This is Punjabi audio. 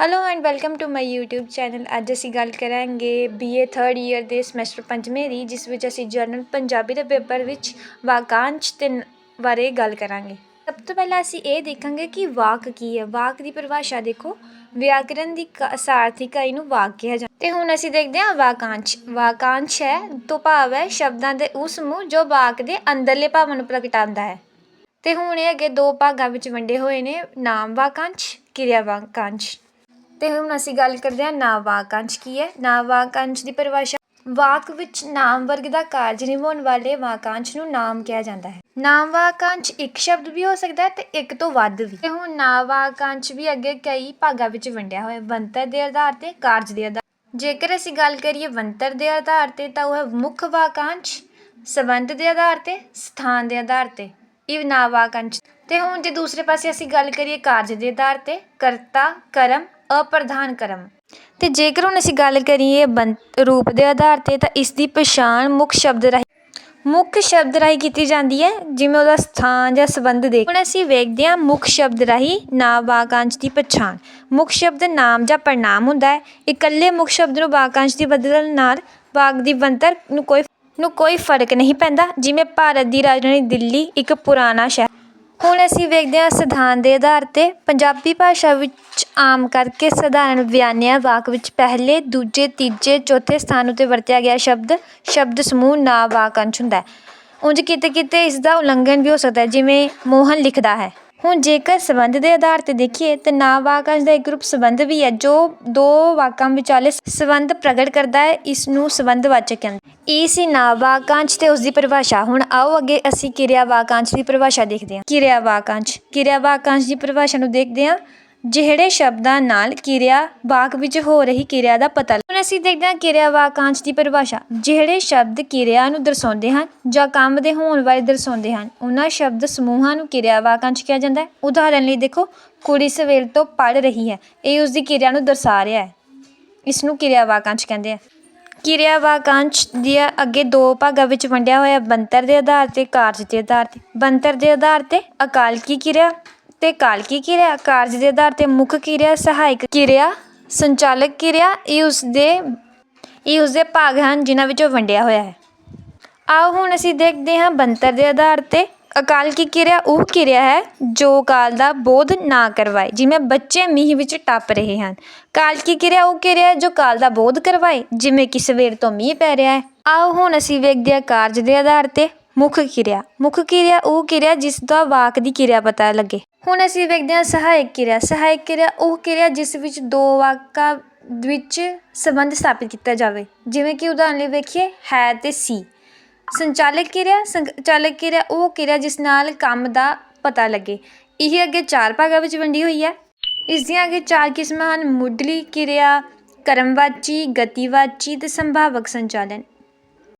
Hello and welcome to my YouTube channel ਅੱਜ ਅਸੀਂ ਗੱਲ ਕਰਾਂਗੇ BA 3rd ਈਅਰ ਦੇ ਸਮੈਸਟਰ ਪੰਜਵੇਂ ਦੀ, ਜਿਸ ਵਿੱਚ ਅਸੀਂ ਜਰਨਲ ਪੰਜਾਬੀ ਦੇ ਪੇਪਰ ਵਿੱਚ ਵਾਕਾਂਸ਼ ਤੇ ਬਾਰੇ ਗੱਲ ਕਰਾਂਗੇ। ਸਭ ਤੋਂ ਪਹਿਲਾਂ ਅਸੀਂ ਇਹ ਦੇਖਾਂਗੇ ਕਿ ਵਾਕ ਕੀ ਹੈ। ਵਾਕ ਦੀ ਪਰਿਭਾਸ਼ਾ ਦੇਖੋ। ਵਿਆਕਰਨ ਦੀ ਕ- ਸਾਰਥੀ ਇਕਾਈ ਨੂੰ ਵਾਕ ਕਿਹਾ ਜਾਂਦਾ ਤੇ ਹੁਣ ਅਸੀਂ ਦੇਖਦੇ ਹਾਂ ਵਾਕਾਂਸ਼। ਵਾਕਾਂਸ਼ ਹੈ, ਤੋਂ ਭਾਵ ਹੈ ਸ਼ਬਦਾਂ ਦੇ ਉਸ ਸਮੂਹ ਜੋ ਵਾਕ ਦੇ ਅੰਦਰਲੇ ਭਾਵਾਂ ਨੂੰ ਪ੍ਰਗਟਾਉਂਦਾ ਹੈ। ਤੇ ਹੁਣ ਇਹ ਅੱਗੇ ਦੋ ਭਾਗਾਂ ਵਿੱਚ ਵੰਡੇ ਹੋਏ ਨੇ। ਨਾਮ ਵਾਕਾਂਸ਼, ਕਿਰਿਆ ਵਾਕਾਂਸ਼। ਤੇ ਹੁਣ ਅਸੀਂ ਗੱਲ ਕਰਦੇ ਹਾਂ ਨਾ ਵਾਕਾਂਸ਼ ਕੀ ਹੈ। ਨਾ ਵਾਕਾਂਸ਼ ਦੀ ਪਰਿਭਾਸ਼ਾ ਵਾਕ ਵਿੱਚ ਨਾਮ ਵਰਗ ਦਾ ਕਾਰਜ ਨਿਭਾਉਣ ਵਾਲੇ ਵਾਕਾਂਸ਼ ਨੂੰ ਨਾਮ ਕਿਹਾ ਜਾਂਦਾ ਹੈ। ਨਾਮ ਵਾਕਾਂਸ਼ ਇੱਕ ਸ਼ਬਦ ਵੀ ਹੋ ਸਕਦਾ ਹੈ ਤੇ ਇੱਕ ਤੋਂ ਵੱਧ ਵੀ। ਤੇ ਹੁਣ ਨਾਮ ਵਾਕਾਂਸ਼ ਵੀ ਅੱਗੇ ਕਈ ਭਾਗਾਂ ਵਿੱਚ ਵੰਡਿਆ ਹੋਇਆ ਹੈ। ਬਣਤਰ ਦੇ ਆਧਾਰ ਤੇ, ਕਾਰਜ ਦੇ ਆਧਾਰ ਜੇਕਰ ਅਸੀਂ ਗੱਲ ਕਰੀਏ ਬਣਤਰ ਦੇ ਆਧਾਰ ਤੇ ਤਾਂ ਉਹ ਹੈ ਮੁੱਖ ਵਾਕਾਂਸ਼, ਸੰਬੰਧ ਦੇ ਆਧਾਰ ਤੇ, ਸਥਾਨ ਦੇ ਆਧਾਰ ਤੇ। ਇਹ ਨਾਮ ਵਾਕਾਂਸ਼। ਤੇ ਹੁਣ ਜੇ ਦੂਸਰੇ ਪਾਸੇ ਅਸੀਂ ਗੱਲ ਕਰੀਏ ਕਾਰਜ ਦੇ ਆਧਾਰ ਤੇ, ਕਰਤਾ, ਕਰਮ ਅਪ੍ਰਧਾਨ ਕਰਮ। ਅਤੇ ਜੇਕਰ ਹੁਣ ਅਸੀਂ ਗੱਲ ਕਰੀਏ ਬੰ, ਰੂਪ ਦੇ ਆਧਾਰ ਤੇ ਤਾਂ ਇਸ ਦੀ ਪਛਾਣ ਮੁੱਖ ਸ਼ਬਦ ਰਾਹੀਂ, ਮੁੱਖ ਸ਼ਬਦ ਰਾਹੀਂ ਕੀਤੀ ਜਾਂਦੀ ਹੈ, ਜਿਵੇਂ ਉਹਦਾ ਸਥਾਨ ਜਾਂ ਸੰਬੰਧ ਦੇ ਹੁਣ ਅਸੀਂ ਵੇਖਦੇ ਹਾਂ ਮੁੱਖ ਸ਼ਬਦ ਰਾਹੀਂ ਨਾਮ ਵਾਕਾਂਸ਼ ਦੀ ਪਛਾਣ। ਮੁੱਖ ਸ਼ਬਦ ਨਾਮ ਜਾਂ ਪੜਨਾਮ ਹੁੰਦਾ ਹੈ। ਇਕੱਲੇ ਮੁੱਖ ਸ਼ਬਦ ਨੂੰ ਵਾਕਾਂਸ਼ ਦੀ ਬਦਲਣ ਨਾਲ ਵਾਕ ਦੀ ਬਣਤਰ ਨੂੰ ਕੋਈ ਨੂੰ ਕੋਈ ਫ਼ਰਕ ਨਹੀਂ ਪੈਂਦਾ। ਜਿਵੇਂ ਭਾਰਤ ਦੀ ਰਾਜਧਾਨੀ ਦਿੱਲੀ ਇੱਕ ਪੁਰਾਣਾ ਸ਼ਹਿਰ ਹੁਣ ਅਸੀਂ ਵੇਖਦੇ ਹਾਂ ਸਿਧਾਂਤ ਦੇ ਆਧਾਰ ਤੇ ਪੰਜਾਬੀ ਭਾਸ਼ਾ ਵਿੱਚ ਆਮ ਕਰਕੇ ਸਧਾਰਨ ਬਿਆਨਿਆ ਵਾਕ ਵਿੱਚ ਪਹਿਲੇ, ਦੂਜੇ, ਤੀਜੇ, ਚੌਥੇ ਸਥਾਨ ਉੱਤੇ ਵਰਤਿਆ ਗਿਆ ਸ਼ਬਦ ਸ਼ਬਦ ਸਮੂਹ, ਨਾ ਵਾਕਾਂਸ਼ ਹੁੰਦਾ ਉਂਝ ਕਿਤੇ ਕਿਤੇ ਇਸ ਦਾ ਉਲੰਘਣ ਵੀ ਹੋ ਸਕਦਾ ਜਿਵੇਂ ਮੋਹਨ ਲਿਖਦਾ ਹੈ। ਹੁਣ ਜੇਕਰ ਸੰਬੰਧ ਦੇ ਆਧਾਰ ਤੇ ਦੇਖੀਏ ਤਾਂ ਨਾ ਵਾਕਾਂਸ਼ ਦਾ ਇੱਕ ਰੂਪ ਸੰਬੰਧ ਵੀ ਹੈ, ਜੋ ਦੋ ਵਾਕਾਂ ਵਿਚਾਲੇ ਸੰਬੰਧ ਪ੍ਰਗਟ ਕਰਦਾ ਹੈ ਇਸ ਨੂੰ ਸੰਬੰਧਵਾਚਕ ਕਹਿੰਦੇ ਇਹ ਸੀ ਨਾ ਵਾਕਾਂਸ਼ ਤੇ ਉਸ ਦੀ ਪਰਿਭਾਸ਼ਾ। ਹੁਣ ਆਓ ਅੱਗੇ ਅਸੀਂ ਕਿਰਿਆ ਵਾਕਾਂਸ਼ ਦੀ ਪਰਿਭਾਸ਼ਾ ਦੇਖਦੇ ਹਾਂ। ਕਿਰਿਆ ਵਾਕਾਂਸ਼। ਕਿਰਿਆ ਵਾਕਾਂਸ਼ ਦੀ ਪਰਿਭਾਸ਼ਾ ਨੂੰ ਦੇਖਦੇ ਹਾਂ। ਜਿਹੜੇ ਸ਼ਬਦਾਂ ਨਾਲ ਕਿਰਿਆ ਵਾਕ ਵਿੱਚ ਹੋ ਰਹੀ ਕਿਰਿਆ ਦਾ ਪਤਾ ਹੁਣ ਅਸੀਂ ਦੇਖਦੇ ਹਾਂ ਕਿਰਿਆ ਵਾਕਾਂਸ਼ ਦੀ ਪਰਿਭਾਸ਼ਾ। ਜਿਹੜੇ ਸ਼ਬਦ ਕਿਰਿਆ ਨੂੰ ਦਰਸਾਉਂਦੇ ਹਨ ਜਾਂ ਕੰਮ ਦੇ ਹੋਣ ਬਾਰੇ ਦਰਸਾਉਂਦੇ ਹਨ, ਉਹਨਾਂ ਸ਼ਬਦ ਸਮੂਹਾਂ ਨੂੰ ਕਿਰਿਆ ਵਾਕਾਂਸ਼ ਕਿਹਾ ਜਾਂਦਾ ਹੈ। ਉਦਾਹਰਨ ਲਈ ਦੇਖੋ, ਕੁੜੀ ਸਵੇਰ ਤੋਂ ਪੜ੍ਹ ਰਹੀ ਹੈ, ਇਹ ਉਸ ਦੀ ਕਿਰਿਆ ਨੂੰ ਦਰਸਾ ਰਿਹਾ ਹੈ। ਇਸ ਨੂੰ ਕਿਰਿਆ ਵਾਕਾਂਸ਼ ਕਹਿੰਦੇ ਆ। ਕਿਰਿਆ ਵਾਕਾਂਸ਼ ਦੀਆਂ ਅੱਗੇ ਦੋ ਭਾਗਾਂ ਵਿੱਚ ਵੰਡਿਆ ਹੋਇਆ ਬਣਤਰ ਦੇ ਆਧਾਰ ਤੇ ਕਾਰਜ ਦੇ ਆਧਾਰ ਤੇ। ਬਣਤਰ ਦੇ ਆਧਾਰ ਤੇ ਅਕਾਲਕੀ ਕਿਰਿਆ ਤੇ ਕਾਲਕੀ ਕਿਰਿਆ ਕਾਰਜ ਦੇ ਆਧਾਰ ਤੇ ਮੁੱਖ ਕਿਰਿਆ ਸਹਾਇਕ ਕਿਰਿਆ ਸੰਚਾਲਕ ਕਿਰਿਆ ਇਹ ਉਸਦੇ ਇਹ ਉਸਦੇ ਭਾਗ ਹਨ ਜਿਨ੍ਹਾਂ ਵਿੱਚੋਂ ਵੰਡਿਆ ਹੋਇਆ ਹੈ। ਆਓ ਹੁਣ ਅਸੀਂ ਦੇਖਦੇ ਹਾਂ ਬਣਤਰ ਦੇ ਆਧਾਰ ਤੇ ਅਕਾਲ ਕੀ ਕਿਰਿਆ ਉਹ ਕਿਰਿਆ ਹੈ ਜੋ ਕਾਲ ਦਾ ਬੋਧ ਨਾ ਕਰਵਾਏ, ਜਿਵੇਂ ਬੱਚੇ ਮੀਂਹ ਵਿੱਚ ਟੱਪ ਰਹੇ ਹਨ। ਕਾਲ ਕੀ ਕਿਰਿਆ ਉਹ ਕਿਰਿਆ ਜੋ ਕਾਲ ਦਾ ਬੋਧ ਕਰਵਾਏ, ਜਿਵੇਂ ਕਿ ਸਵੇਰ ਤੋਂ ਮੀਂਹ ਪੈ ਰਿਹਾ ਹੈ। ਆਓ ਹੁਣ ਅਸੀਂ ਵੇਖਦੇ ਹਾਂ ਕਾਰਜ ਦੇ ਆਧਾਰ ਤੇ ਮੁੱਖ ਕਿਰਿਆ ਮੁੱਖ ਕਿਰਿਆ ਉਹ ਕਿਰਿਆ ਜਿਸ ਦਾ ਵਾਕ ਦੀ ਕਿਰਿਆ ਪਤਾ ਲੱਗੇ। ਹੁਣ ਅਸੀਂ ਵੇਖਦੇ ਹਾਂ ਸਹਾਇਕ ਕਿਰਿਆ। ਸਹਾਇਕ ਕਿਰਿਆ ਉਹ ਕਿਰਿਆ ਜਿਸ ਵਿੱਚ ਦੋ ਵਾਕਾਂ ਵਿੱਚ ਸੰਬੰਧ ਸਥਾਪਿਤ ਕੀਤਾ ਜਾਵੇ। ਜਿਵੇਂ ਕਿ ਉਦਾਹਰਨ ਲਈ ਵੇਖੀਏ, ਹੈ ਤੇ ਸੀ। ਸੰਚਾਲਕ ਕਿਰਿਆ ਸੰਚਾਲਕ ਕਿਰਿਆ ਉਹ ਕਿਰਿਆ ਜਿਸ ਨਾਲ ਕੰਮ ਦਾ ਪਤਾ ਲੱਗੇ। ਇਹ ਅੱਗੇ ਚਾਰ ਭਾਗਾਂ ਵਿੱਚ ਵੰਡੀ ਹੋਈ ਹੈ। ਇਸ ਦੀਆਂ ਅੱਗੇ ਚਾਰ ਕਿਸਮਾਂ ਹਨ। ਮੁੱਢਲੀ ਕਿਰਿਆ, ਕਰਮਵਾਚੀ, ਗਤੀਵਾਚੀ ਤੇ ਸੰਭਾਵਕ ਸੰਚਾਲਨ।